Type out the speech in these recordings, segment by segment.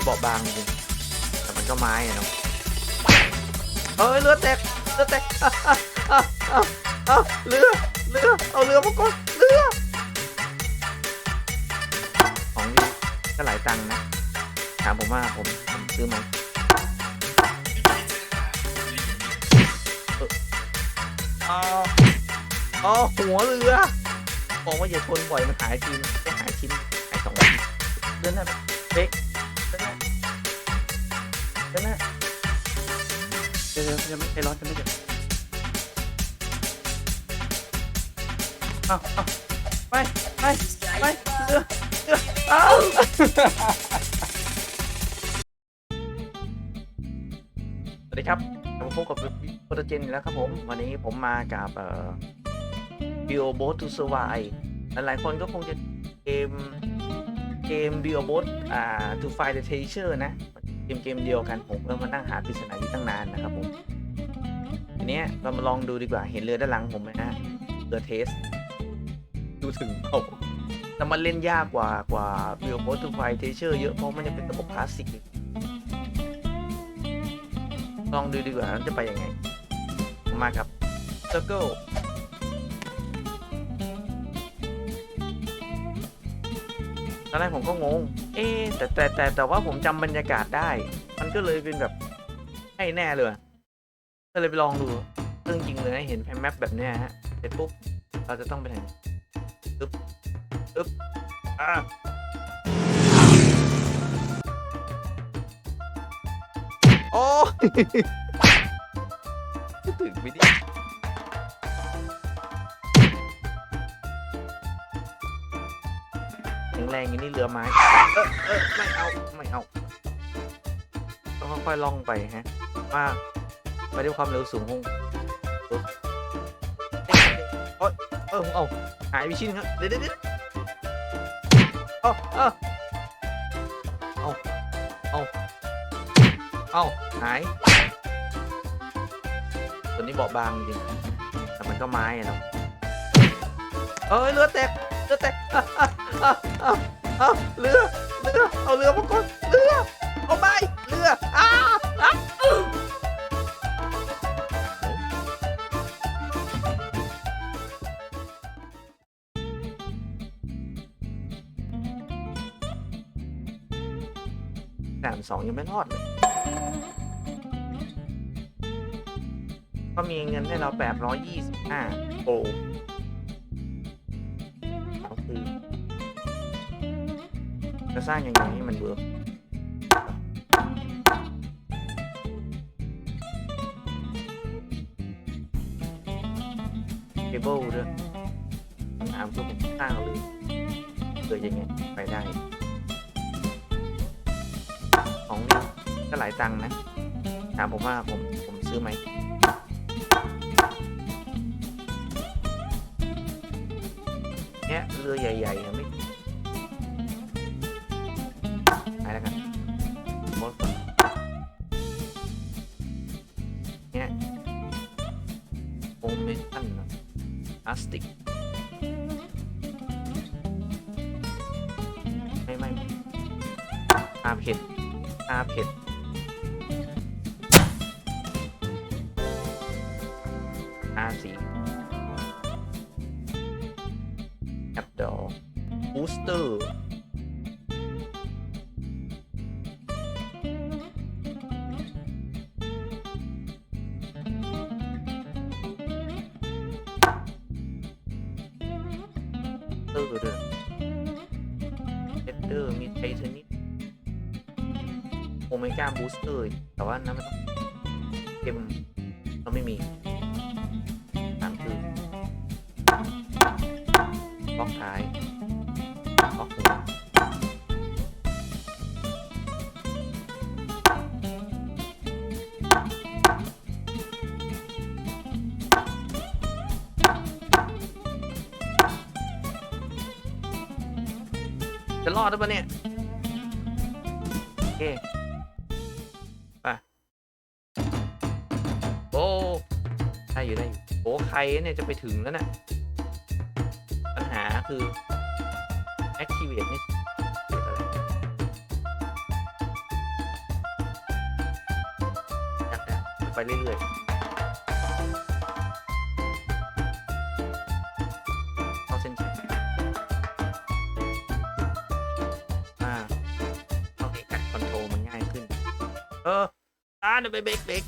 นี้บอบางจริงแต่มันก็ไม้อะเนาะเฮ้ยเรือแตกเรือแตกอะอะอะอะอะเรือเรือเอาเรือมาก่อนเรือของดีก็หลายตังค์นะถามผมว่าผมผมซื้อไหมเอออาเอาหัวเรือบอกว่าอย่าชนบ่อยมันหายทีนหายชิ้นหายสองทีเดินหน้าไปเบรก ดี๋ยวเดี๋ยวจะไม่ใจร้อนจะไม่เจ็บเอาเอาไปไปไปเรือเรือเอาสวัสดีครับกลับมาพบกับโปรเจนแล้วครับผม วันนี้ผมมากับเอ่อ Bio Boat to Survive หลายๆคนก็คงจะเกมเกม Bio Boat อ่า To Find the Treasure นะ มเกมเดียวกันผมก็มานั่งหาปริศนาอยู่ตั้งนานนะครับผมทีนี้เรามาลองดูดีกว่าเห็นเรือด้านหลังผมไหมฮะเรือเทส ดูถึงเขาแต่มันเล่นยากกว่ากว่า Bio Boat to Find Treasure เยอะเพราะมันจะเป็นระบบคลาสสิกลองดูดีกว่ามันจะไปยังไง มาครับ Circle ตอนแรกผมก็งง เอ๊แต่แต่แต่แต่ว่าผมจำบรรยากาศได้ มันก็เลยเป็นแบบให้แน่เลย ก็เลยไปลองดูเรื่องจริงเลยเห็นแมปแบบเนี้ยฮะ เสร็จปุ๊บ เราจะต้องไปไหนปึ๊บปึ๊บ อ่าโอ้ถึงไม่ดิ แรงอย่างนี้เรือไม้เออเออไม่เอาไม่เอาต้องค่อยๆล่องไปฮะว่าไปด้วยความเร็วสูงคงเอ้ยเออเอาหายไปชิ้นครับเดี๋ยวเดี๋ยวเดี๋ยวเอาเอาเอาเอาเอาหายตัวนี้เบาบางจริงแต่มันก็ไม้อะเนาะเอ้ยเรือแตก เรือแตกอะอะอะอะอะเรือเรือเอาเรือมาก่อนเรือเอาไปเรืออ้าอ้าด่านสองยังไม่รอดเลยก็มีเงินให้เรา825โปรก็ สร้างเอาเลยเกิดยังไงไปได้ของนี่ก็หลายตังค์นะ ถามผมว่าผมผมซื้อไหมเนี้ยเรือใหญ่ๆอะไม่ โอเมตันพลาสติกไม่ไม่อาเผ็ดอาเผ็ด บูสเตอร์แต่ว่านั้นมันต้องเกมเราไม่มีตามคือบล็อกท้ายบล็อกหัวจะรอดหรือเปล่าเนี่ย ไปเนี่ยจะไปถึงแล้วนะ่ะปัญหาคือ activate นี่ไปเรื่อยๆเข้าเส้นชัยอ่าเข้าให้กัดคอนโทรลมันง่ายขึ้น เอออ่าเดี๋ยวไปเบรกเบรก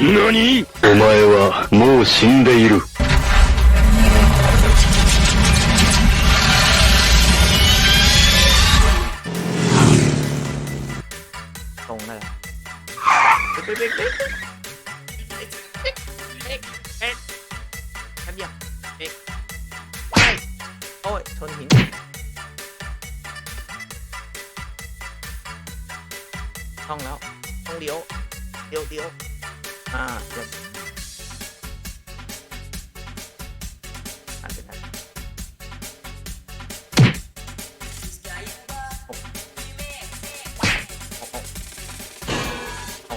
何お前はもう死んでいる。 ตรงนั่นแหละเบรกเบรกเบรกเบรกเบรกเบรกเบรกแป๊บเดียวเบรกไปโอ้ย ชนหิน ต้องแล้ว ต้องเลี้ยวเลี้ยวเลี้ยว อ่าเดี๋ยวอ่าเสร็จแล้วโอ้โอ้โอ้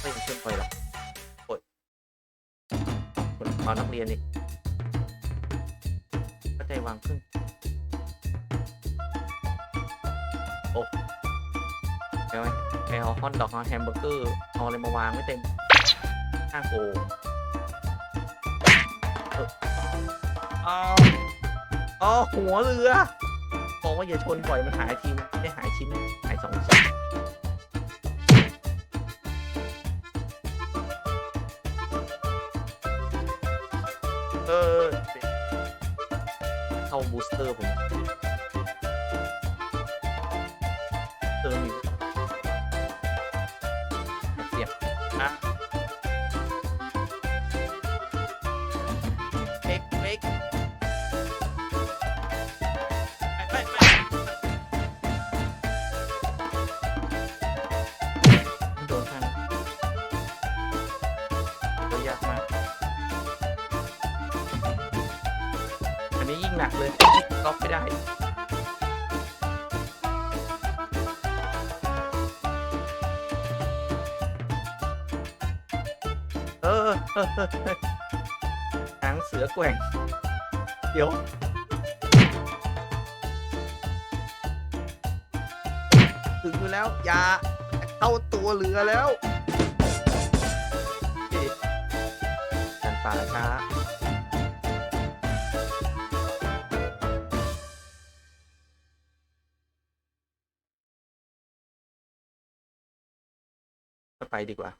ไม่ขึ้นไปหรอกโอ้ยคนเอานักเรียนนี่ก็ใจวางขึ้นโอ้ไปไหมไปเอาฮอทดอกเอาแฮมเบอร์เกอร์ เอาอะไรมาวางไม่เต็มข้างโกเออเอาเอาหัวเรือบอกว่าอย่าชนปล่อยมันหายทีมันไม่ได้หายชิ้นหายสองชิ้นเออเข้าบูสเตอร์ผม เลยก๊อปไม่ได้เออหางเสือแกว่ง เดี๋ยว ถึงอยู่แล้ว อย่าเข้าตัวเรือแล้วการป่าช้า ดีกว่า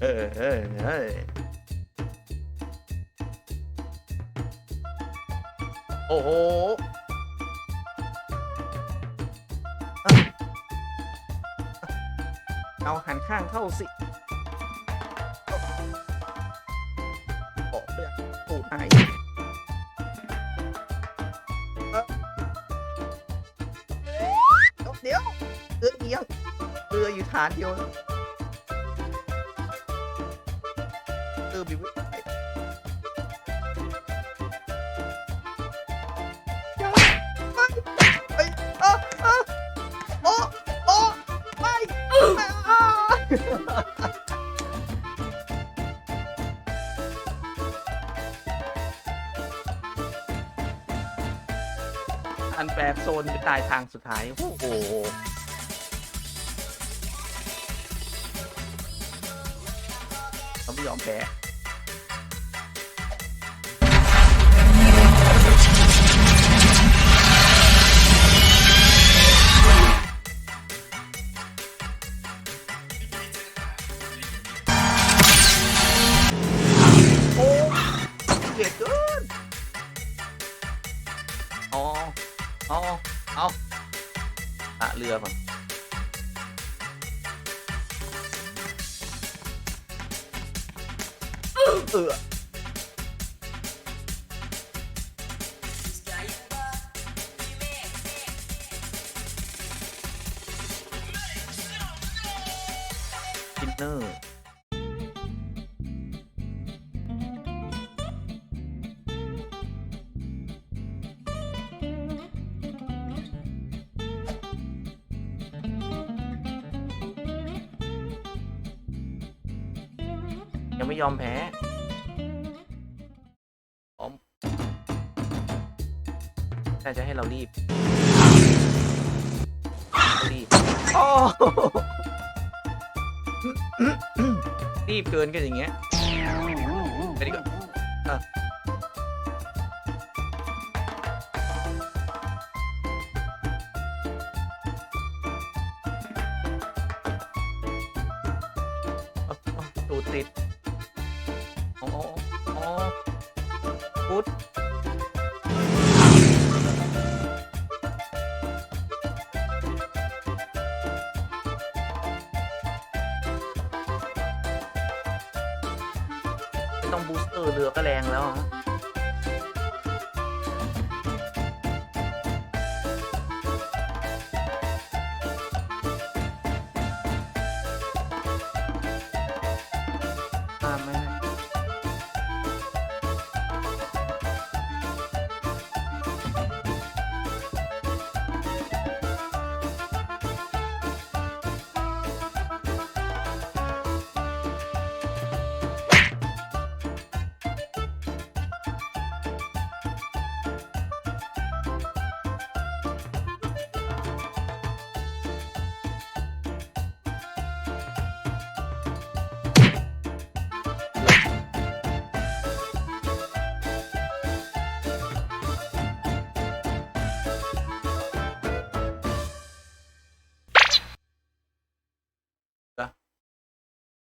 เออเออเออโอ้โหอะเอาหันข้างเข้าสิบอกเพื่อนตูดหาย ฐานเดียวนะเออบิวไปอย่าไม่ไปอ้ออ้อโอ้โอ้ไม่ไม่อ้าอันแปรโซนไปตายทางสุดท้าย โอ้โห เขา เอออินเนอร์ยังไม่ยอมแพ้ เรารีบรีบโอ้รีบเกินกันอย่างเงี้ยไปดีกว่า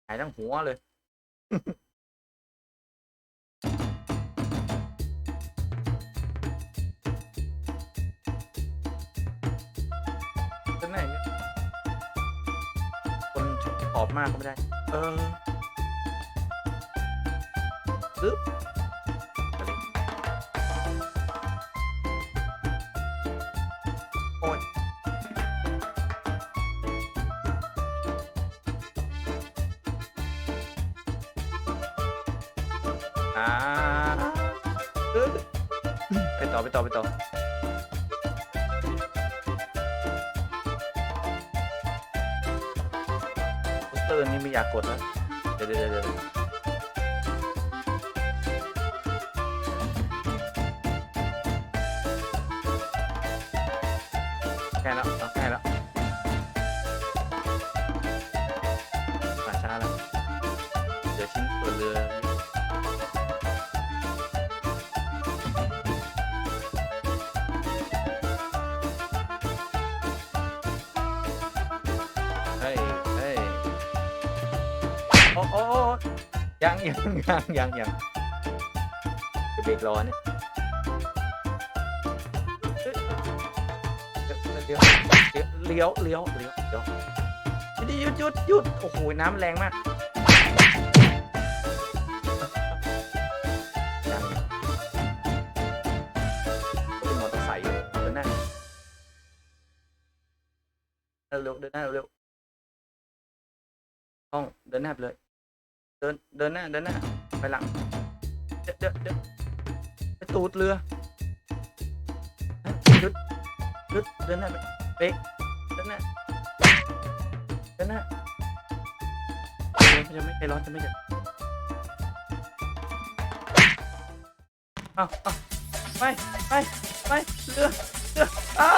หายทั้งหัวเลย จะไหนเนี่ยคนขอบมากก็ไม่ได้ เออปึ๊บ ต่อไปต่อไปต่อโปสเตอร์นี้ไม่อยากกดแล้ว เดี๋ยวเดี๋ยวเดี๋ยว ยังยังยังยังยังจะเบรกรอเนี่ยเอ้ยเดี๋ยวเดี๋ยวเลี้ยวเลี้ยวเลี้ยวเลี้ยวหยุดหยุดหยุดโอ้โหน้ำแรงมากยังเป็นมอเตอร์ไซค์เดินหน้าเร็วเดินหน้าเร็วๆต้องเดินหน้าไปเลย ดินเดินหน้าเดินหน้าไปหลังเดี๋ยวเดี๋ยวเดี๋ยวไปตูดเรือหยุดหยุดเดินหน้าไปเบรกเดินหน้าเดินหน้าจะไม่ใจร้อนจะไม่ใจเอาเอาไปไปไปเรือเรือเอา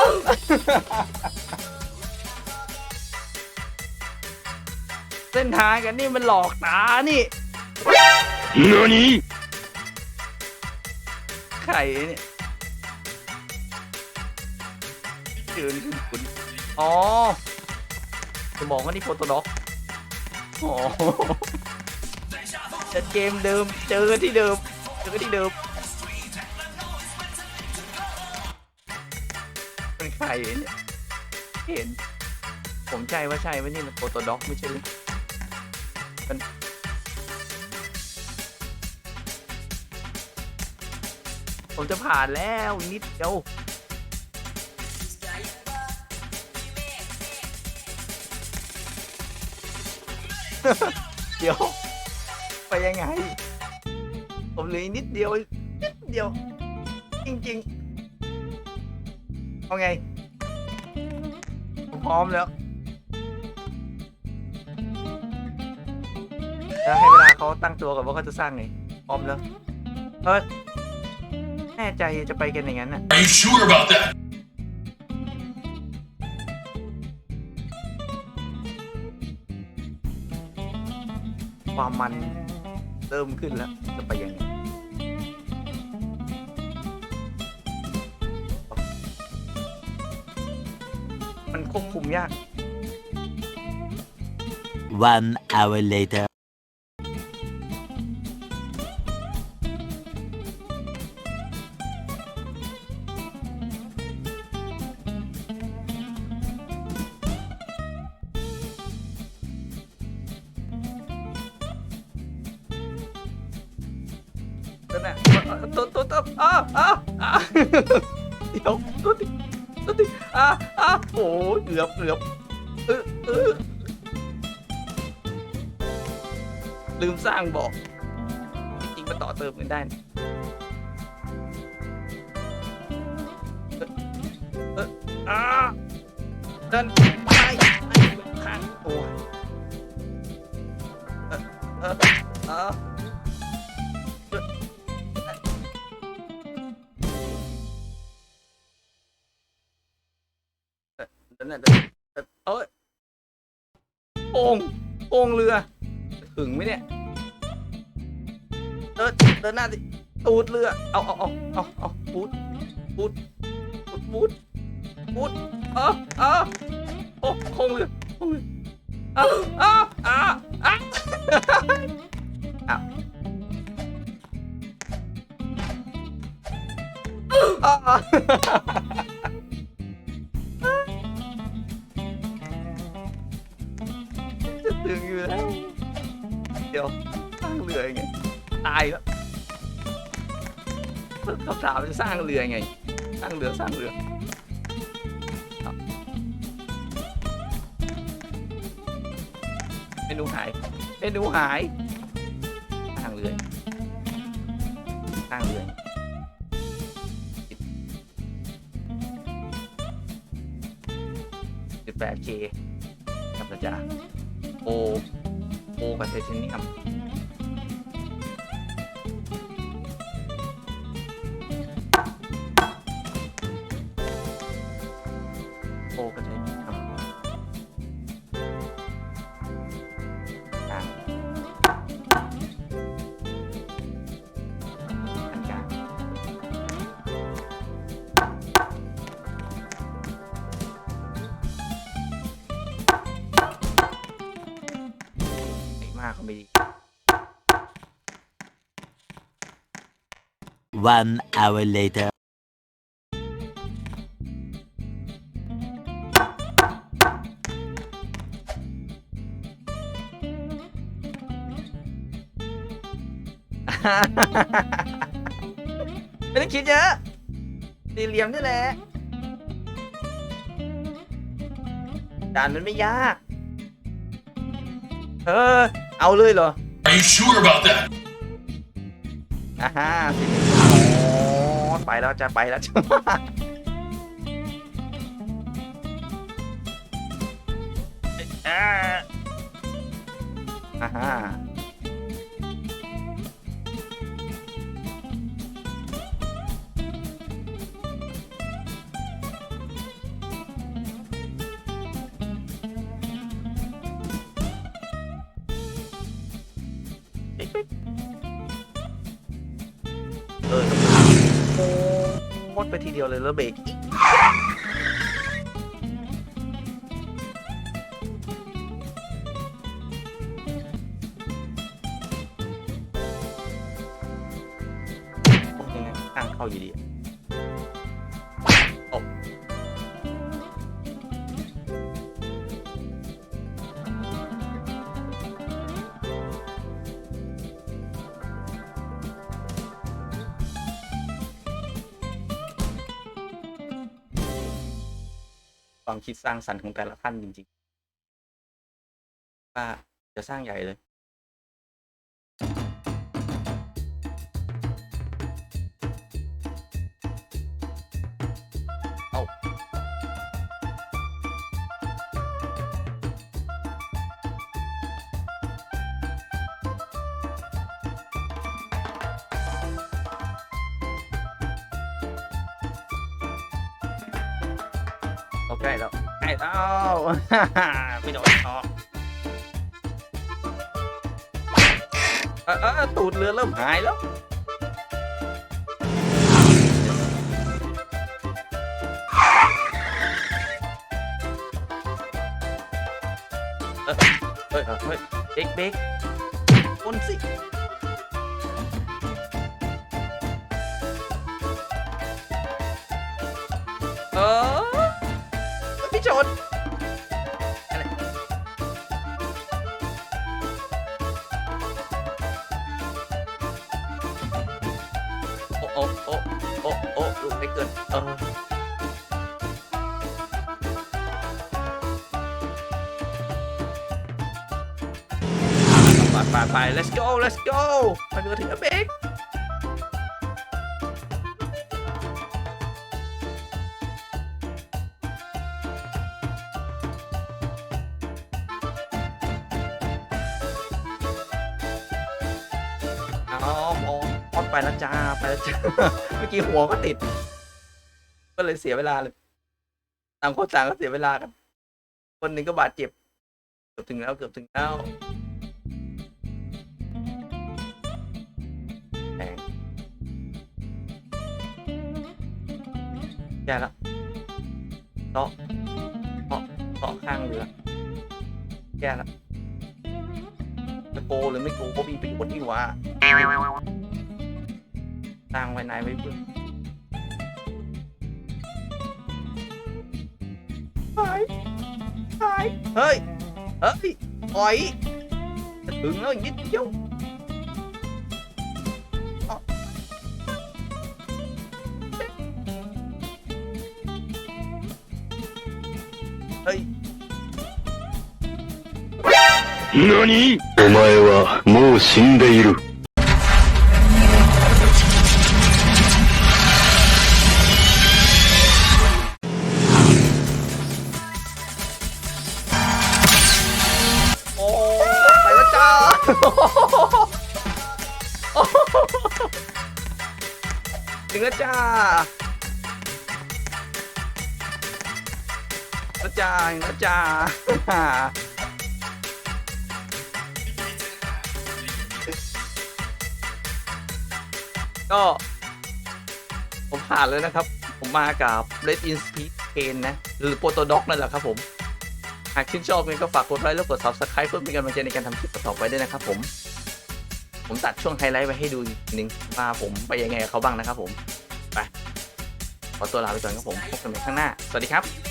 ส้นทางกันนี่มันหลอกตานี่何ไข่เนี่ยยืนขึ้นคุณอ๋อจะบอกว่านี่โปรโตด็อกอ๋อจะเกมเดิมเจอที่เดิมเจอที่เดิมเป็นไข่เนี่ยเห็น ผมใจว่าใช่ว่านี่มันโปรโตด็อกไม่ใช่หรือ ผมจะผ่านแล้วนิดเดียวเดี๋ยว ไปยังไง ผมเหลือนิดเดียว นิดเดียว จริงๆเอาไง ผมพร้อมแล้วแล้วให้เวลาเขาตั้งตัวก่อนว่าเขาจะสร้างไงพร้อมแล้วเออแใจจะไปกันอย่างนั้นอะ Are you sure about that? ความมันเริ่มขึ้นแล้ว จะไปยังไงมันควบคุมยาก One hour later. เกือบเกือเออเออลืมสร้างบอก จริงๆมาต่อเติมกันได้นะเออเอออาดินไปไปข้างตัวเออเออเออ งโอ่งเรือ ถึงไหมเนี่ยเดินเดินหน้าดิตูดเรือ เอาเอาเอาเอาเอาปูดปูดปูดปูดปูดเออเออโอ้โคงเรือโคงเรือเอ้าเอ้าอ้าอ้าอ้าวอ้าวางเรือยไง สร้างเรือสร้างเรือเมนูหายเมนูหายสร้างเรือสร้างเรือสิบแปดเคครับจาโอโอกับไทเทเนียม One hour later. ไม่ต้องคิดเยอะสี่เหลี่ยมนี่แหละด่านมันไม่ยาก เออ เอาเลยเหรอ Are you sure about that? อ่าฮะสิอ๋อ ไปแล้วจะไปแล้วจะอ่าอ่า ไปทีเดียวเลยแล้วเบรกอีก ความคิดสร้างสรรค์ของแต่ละท่านจริงๆ ว่าจะสร้างใหญ่เลย ไม่โดนออกอะอะอะตูดเรือเริ่มหายแล้วเอ้ยเฮ้ยเฮ้ยเบรกเบรกคนสิ let's go let's go ไปดูถึงเบกอ๋อมองอดไปแล้วจ้า ไปแล้วจ้า เมื่อกี้หัวก็ติด ก็เลยเสียเวลาเลยต่างคนต่างก็เสียเวลากัน คนหนึ่งก็บาดเจ็บ เกือบถึงแล้ว เกือบถึงแล้ว แย่แล้วเตาะเตาะเตาะข้างเรือแย่แล้วจะโกหรือไม่โกก็มีประโยชน์ที่ว่าตั้งไว้ไหนไว้เพื่อนหายหายเฮ้ย เฮ้ยถอยจะถึงแล้วอีกนิดเดียว 何お前はもう死んでいる。 โอ้ไปแล้วจ้า ถึงแล้วจ้าแล้วจ้าถึงแล้วจ้า ก็ผมผ่านเลยนะครับ ผมมากับ Red In Speed Chain นะ หรือ p r o t o d o c นั่นแหละครับผม หากชื่นชอบกันก็ฝากกดไลค์แล้วกด subscribe เพื่อเป็นกำลังใจในการทำคลิปต่อไปด้วยนะครับผม ผมตัดช่วงไฮไลท์ไว้ให้ดูหนึ่งว่าผมไปยังไงกับเขาบ้างนะครับผม ไป ขอตัวลาไปก่อนครับผม พบกันใหม่ข้างหน้า สวัสดีครับ